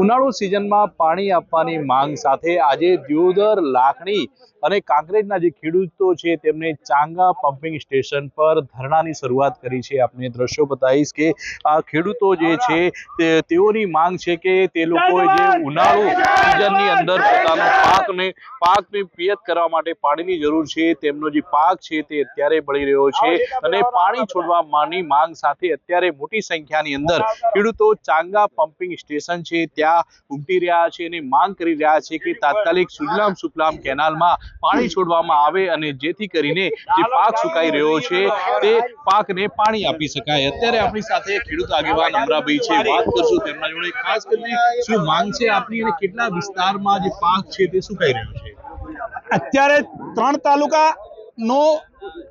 ઉનાળુ સિઝનમાં પાણી આપવાની માંગ સાથે આજે દિયોદર લાખણી અને કાંકરેજના જે ખેડૂતો છે તેમને ચાંગા પમ્પિંગ સ્ટેશન પર ધરણાની શરૂઆત કરી છે. આપને દ્રશ્યો બતાવીશ કે આ ખેડૂતો જે છે તેઓની માંગ છે કે તે લોકોએ જે ઉનાળુ સિઝનની અંદર પોતાનો પાકને પાકને પિયત કરવા માટે પાણીની જરૂર છે. તેમનો જે પાક છે તે અત્યારે બળી રહ્યો છે અને પાણી છોડવાની માંગ સાથે અત્યારે મોટી સંખ્યાની અંદર ખેડૂતો ચાંગા પમ્પિંગ સ્ટેશન છે. ત્યાં ઉમટી રહ્યા છે અને માંગ કરી રહ્યા છે કે તાત્કાલિક સુજલામ સુફલામ કેનાલમાં પાણી છોડવામાં આવે અને જેથી કરીને જે પાક સુકાઈ રહ્યો છે તે પાકને પાણી આપી શકાય. અત્યારે આપણી સાથે ખેડૂત આગેવાન અમરાભાઈ છે. વાત કરશું તેમના જોડે. ખાસ કરીને શું માંગ છે આપની અને કેટલા વિસ્તારમાં જે પાક છે તે સુકાઈ રહ્યો છે? અત્યારે ત્રણ તાલુકા નો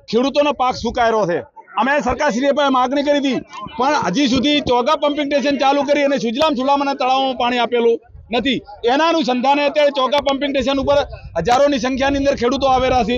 ખેડૂતોનો પાક સુકાયેલો છે. અમે સરકારશ્રીએ પણ માગણી કરી હતી. પણ હજી સુધી ચોગા પમ્પિંગ સ્ટેશન ચાલુ કરી અને સુજલામ સુલામ અને તળાવમાં પાણી આપેલું નથી. એના અનુસંધાને અત્યારે ચોગા પમ્પિંગ સ્ટેશન ઉપર હજારોની સંખ્યાની અંદર ખેડૂતો આવેલા છે.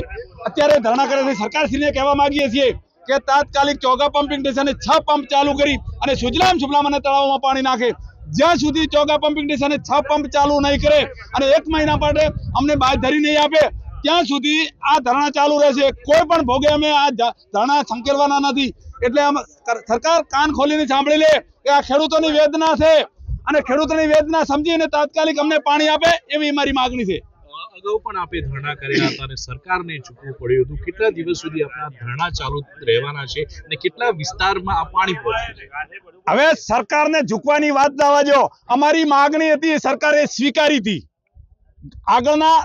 અત્યારે ધરણા કરે છે. સરકારશ્રીને કહેવા માગીએ છીએ કે તાત્કાલિક ચોગા પમ્પિંગ સ્ટેશને છ પંપ ચાલુ કરી અને સુજલામ સુફલામ અને તળાવમાં પાણી નાખે. જ્યાં સુધી ચોગા પમ્પિંગ સ્ટેશને છ પંપ ચાલુ નહીં કરે અને એક મહિના માટે અમને બાંયધરી નહીં આપે ત્યાં સુધી આ ધરણા ચાલુ રહેશે. કોઈ પણ ભોગે અમે આ ધરણા સંકેલવાના નથી. એટલે સરકાર કાન ખોલીને સાંભળી લે કે આ ખેડૂતોની વેદના છે. અને ખેડૂતોની વેદના સમજીને તાત્કાલિક અમને પાણી આપે એવી મારી માગણી છે. અગાઉ પણ આપે ધરણા કર્યા હતા અને સરકારને ચૂકવું પડ્યું હતું. કેટલા દિવસ સુધી આપણા ધરણા ચાલુ રહેવાના છે અને કેટલા વિસ્તારમાં આ પાણી પહોંચ્યું હવે સરકારને ઝૂકવાની વાત જવા દો અમારી માગણી હતી એ સરકારે સ્વીકારી હતી. આગળના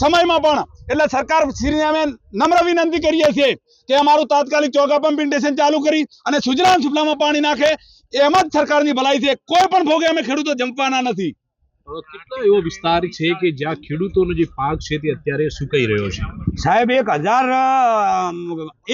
સમયમાં પણ એટલે સરકાર શ્રીને અમે નમ્ર વિનંતી કરીએ છીએ કે અમારું તાત્કાલિક ચોગા પમ્પિંગ સ્ટેશન ચાલુ કરી અને સુજલામ સુફલામાં પાણી નાખે એમ જ સરકારની ભલાઈ છે. કોઈ પણ ભોગે અમે ખેડૂતો જંપવાના નથી. કેટલો એવો વિસ્તાર છે કે જ્યાં ખેડૂતોનો જે પાક છે તે અત્યારે સુકાઈ રહ્યો છે? સાહેબ એક હજાર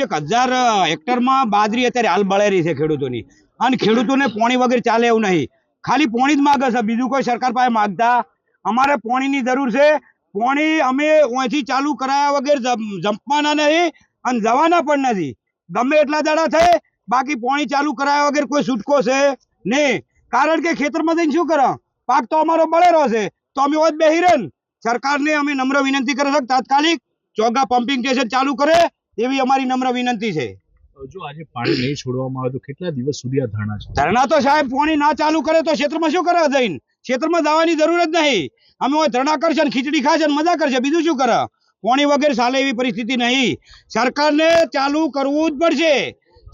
એક હજાર હેક્ટરમાં બાજરી અત્યારે હાલ બળેરી છે ખેડૂતોની. અને ખેડૂતોને પોણી વગર ચાલે એવું નહીં. ખાલી પોણી જ માગે છે. બીજું કોઈ સરકાર પાસે માગતા. અમારે પોણીની જરૂર છે. પોણી અમે ઓથી ચાલુ કરાયા વગર જંપવાના નહીં અને જવાના પણ નથી. ગમે એટલા દાડા થાય, બાકી પોણી ચાલુ કરાયા વગર કોઈ છૂટકો છે નહીં. કારણ કે ખેતરમાં જઈને શું કરો? પાક તો અમારો બળેરો છે. તો અમે ઓજ બેહી રહે સરકારને અમે નમ્ર વિનંતી કરે છે તાત્કાલિક ચોગા પમ્પિંગ સ્ટેશન ચાલુ કરે એવી અમારી નમ્ર વિનંતી છે. જો આજે પાણી નહીં છોડવામાં આવે તો કેટલા દિવસ સુધી આ ધરણા છે? ધરણા તો સાહેબ પાણી ના ચાલુ કરે તો ક્ષેત્રમાં શું કરે જઈને ક્ષેત્રમાં જવાની જરૂર જ નહીં. અમે ધરણા કરશે ને ખીચડી ખાશે ને મજા કરશે. બીજું શું કરે? પાણી વગેરે ચાલે એવી પરિસ્થિતિ નહીં. સરકારને ચાલુ કરવું જ પડશે.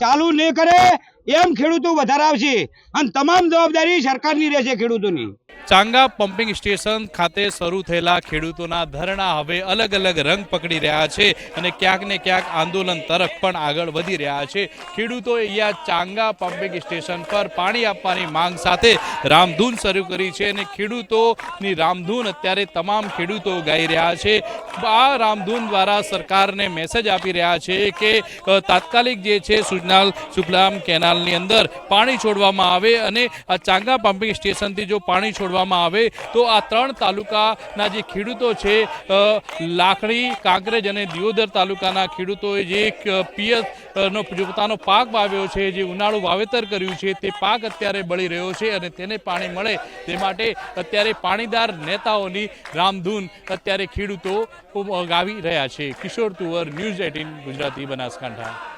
ચાલુ નહીં કરે એમ ખેડૂતો વધારે આવશે. અને તમામ જવાબદારી સરકારની રહેશે ખેડૂતોની. ચાંગા પમ્પિંગ સ્ટેશન ખાતે શરૂ થયેલા ખેડૂતોના ધરણા હવે અલગ અલગ રંગ પકડી રહ્યા છે અને ક્યાંક ને ક્યાંક આંદોલન તરફ પણ આગળ વધી રહ્યા છે. ખેડૂતોએ અહીંયા ચાંગા પમ્પિંગ સ્ટેશન પર પાણી આપવાની માંગ સાથે રામધૂન શરૂ કરી છે અને ખેડૂતોની રામધૂન અત્યારે તમામ ખેડૂતો ગાઈ રહ્યા છે. આ રામધૂન દ્વારા સરકારને મેસેજ આપી રહ્યા છે કે તાત્કાલિક જે છે, સુજનાલ સુફલામ કેનાલની અંદર પાણી છોડવામાં આવે અને આ ચાંગા પમ્પિંગ સ્ટેશનથી જો પાણી છોડવામાં આવે, તો આ ત્રણ તાલુકાના જે ખેડૂતો છે લાખણી કાંકરેજ અને દિયોદર તાલુકાના ખેડૂતોએ જે પિયત નો પોતાનો પાક વાવ્યો છે, જે ઉનાળુ વાવેતર કર્યું છે, તે પાક અત્યારે બળી રહ્યો છે અને તેને પાણી મળે તે માટે અત્યારે પાણીદાર નેતાઓની રામધૂન અત્યારે ખેડૂતો ગાવી રહ્યા છે. Kishor Tuvar, news eighteen, Gujarati Banaskantha.